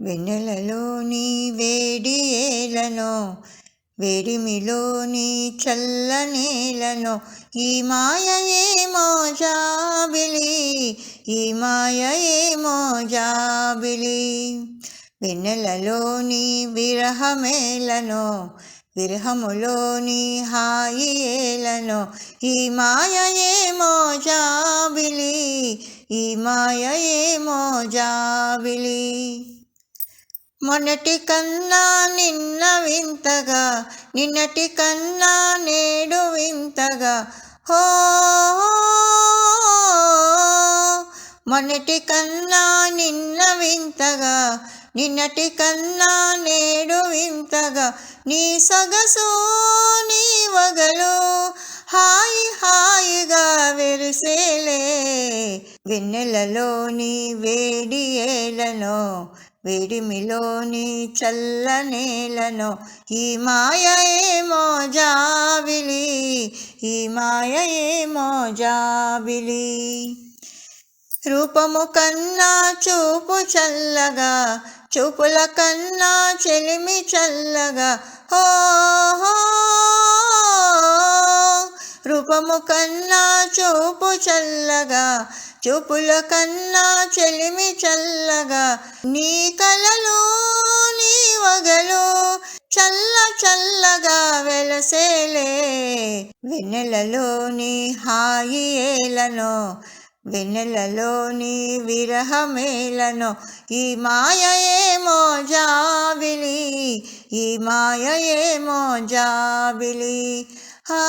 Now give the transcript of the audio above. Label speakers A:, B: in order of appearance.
A: వెన్నెలలోని వేడి ఏలనో వేడిమిలోని చల్లనేలను ఈ మాయ ఏమో జాబిలి ఈ మాయ ఏమో జాబిలి. వెన్నెలలోని విరహమేలను విరహములోని హాయి ఏలను ఈ మాయ ఏమో జాబిలి ఈ మాయ ఏమో జాబిలి. మొన్నటి కన్నా నిన్న వింతగా నిన్నటి కన్నా నేడు వింతగా. హో మొన్నటి కన్నా నిన్న వింతగా నిన్నటి కన్నా నేడు వింతగా. నీ సొగసు నీ వగలు హాయి హాయిగా వెరిసేలే. వెన్నెలలోని వేడి ఏలను వేడిమిలోని చల్ల నేలను ఈ మాయ ఏమో జాబిలి ఈ మాయ ఏమో జాబిలి. రూపము కన్నా చూపు చల్లగా చూపుల కన్నా చెలిమి చల్లగా హో రూపము కన్నా చూపు చల్లగా చూపుల కన్నా చెలిమి చల్లగా నీ కలలు నీ వగలు చల్ల చల్లగా వెలసేలే. వెన్నెలలోని హాయి ఏలను వెన్నెలలోని విరహమేలను ఈ మాయ ఏమో జాబిలి ఈ మాయ ఏమో జాబిలి హా